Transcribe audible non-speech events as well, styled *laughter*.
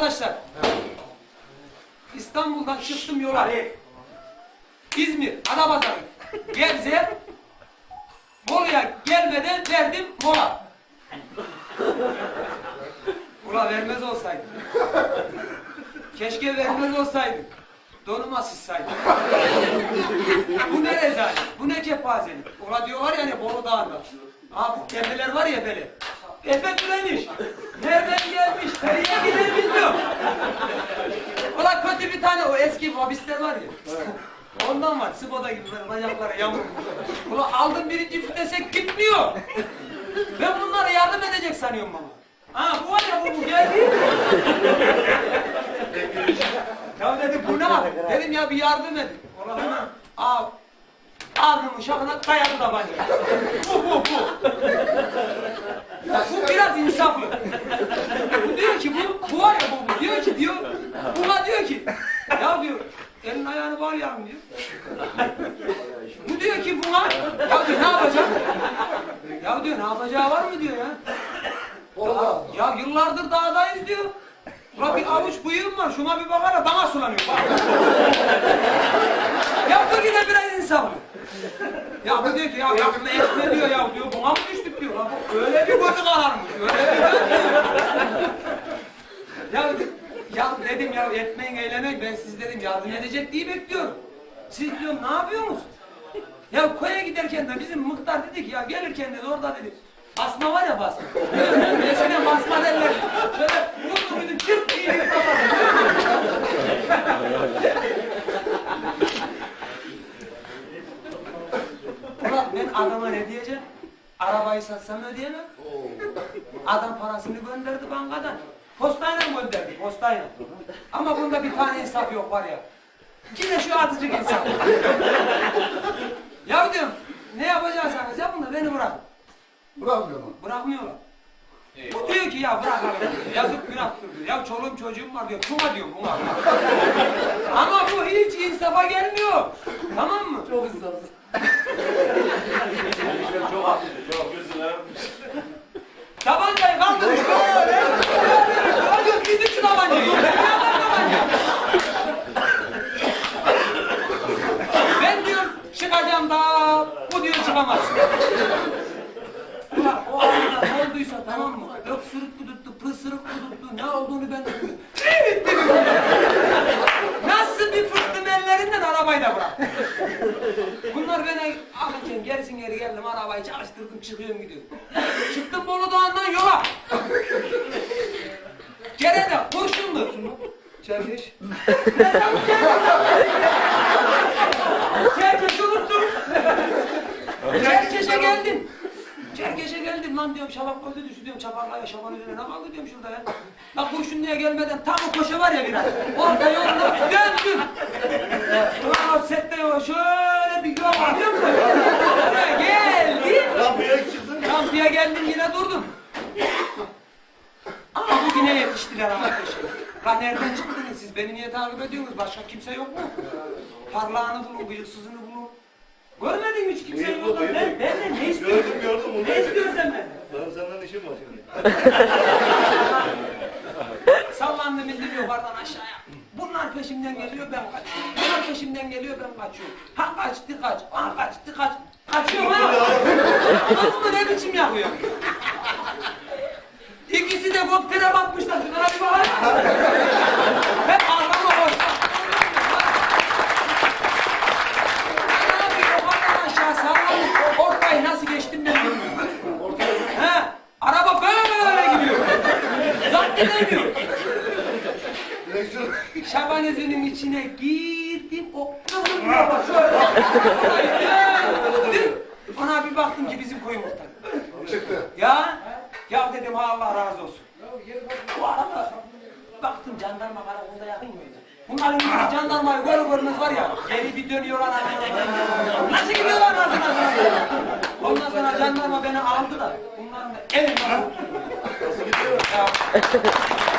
Arkadaşlar İstanbul'dan çıktım yola. İzmir, Adapazarı, Gebze, Bolu'ya gelmeden verdim mola. Ula vermez olsaydı. Keşke vermez olsaydı. Donuma sızsaydı. bu ne rezalet, bu ne kepazelik. Ula diyorlar ya hani Bolu Dağı'nda. Ha bu tepeler var ya böyle. Efe türemiş. Nereden gelmiş, nereye bilmiyorum. Ulan kötü bir tane o eski vabisler var ya. Ondan var. Sıboda gibi böyle bacakları yamuk. Ulan aldım birinci fitesek gitmiyor. Ben bunlara yardım edecek sanıyorum ama. Ha bu var ya bu, bu geldi. ya dedi bu ne? Dedim ya bir yardım edin. Ulan hemen al. Aldım uşağına dayadı tabanca. Bu bu bu. Bu biraz insaflı. Bu diyor ki bu, bu var ya bu, bu diyor ki diyor, buna diyor ki, ya diyor, elin ayağını bağlayalım diyor. Bu diyor ki buna, ya diyor ne yapacak? Ya diyor ne yapacağı var mı diyor ya. Ya, ya yıllardır dağdayız diyor. Ulan bir avuç bıyığım var, şuna bir bakana bana sulanıyor. Bak. ya bu yine biraz insaflı. Ya bu diyor ki ya yapma etme diyor ya diyor buna mı düştük diyor. Lan bu öyle bir gözü kararmış. Öyle bir ya, ya dedim ya etmeyin eylemeyin ben siz dedim yardım edecek diye bekliyorum. Siz diyorum ne yapıyorsunuz? Ya koya giderken de bizim muhtar dedi ki ya gelirken dedi orada dedi. Basma var ya basma. Eskiden basma derler. Şöyle vurdu muydu çırt diye bir Ulan ben adama ne diyeceğim? Arabayı satsam ödeyemem. Adam parasını gönderdi bankadan. Postayla gönderdi, postayla. Ama bunda bir tane insaf yok var ya. Yine şu azıcık insaf. ya diyorum, ne yapacaksanız yapın da beni bırakın. Bırakmıyor mu? Bırakmıyorlar. Bu diyor ki ya bırak abi. Yazık günahtır diyor. Ya çoluğum çocuğum var diyor. Buna diyor buna. Ama bu hiç insafa gelmiyor. Tamam mı? Çok insafsız. Çok haklı, çok gözüne. Tabancayı kaldırın şöyle. Hadi gidin şu tabancayı. Yalan tabanca. Ben diyor çıkacağım da bu diyor çıkamaz. Ulan o anda ne olduysa tamam mı? Öksürük kudurttu, pısırık kudurttu, ne olduğunu ben de bilmiyorum. Evet dedim. Nasıl bir fırttım ellerinden arabayı da bırak. Bunlar beni alırken gerisin geri geldim arabayı çalıştırdım çıkıyorum gidiyorum. Çıktım Bolu Dağı'ndan yola. Gerede kurşunlu. Çerkeş Çerkeş'e geldim. Çerkeş'e geldim lan diyorum şabak koydu düştü diyorum çaparla şaban üzerine ne kaldı diyorum şurada ya. Bak kurşunluya gelmeden tam o koşu var ya biraz. Orada yolda döndüm. Ulan o sette o şöyle bir yol var biliyor musun? Oraya geldim. Kapıya çıktın. Kampiye geldim yine durdum. Ama bu yine yetiştiler peşime. Lan nereden çıktınız siz? Beni niye takip ediyorsunuz? Başka kimse yok mu? Parlağını bulun, bıyıksızını bulun. Görmedin mi hiç kimseyi yok? Ben, bıyıklı. benden ne istiyorsun? Gördüm, gördüm onu. Ne istiyorsun sen benden? Benim senden işim var şimdi. *laughs* Sallandı bildim yukarıdan aşağıya. Bunlar peşimden geliyor ben kaçıyorum. Bunlar peşimden geliyor ben kaçıyorum. Ha kaçtı kaç, ha kaçtı kaç. Kaçıyorum ha. Anladın mı ne biçim yapıyor? İkisi de koptere batmışlar. Şunlara bir bakar Hep *laughs* arkama boş. Abi yukarıdan aşağı sallanıp ortayı nasıl geçtim ben bilmiyorum. He, araba böyle gidiyor. Zapt edemiyor. Direksiyon. Şaban özünün içine girdim, o kıvırmaya şöyle. Ona bir baktım ki bizim koyu muhtar. Ya, ya dedim ha Allah razı olsun. Bu arada baktım jandarma karakolda yakın mıydı? Bunların gibi jandarmayı görür görmez var ya, geri bir dönüyorlar. Nasıl gidiyorlar nasıl? Ondan sonra jandarma beni aldı da, bunların da elimden Nasıl gidiyor? Ya.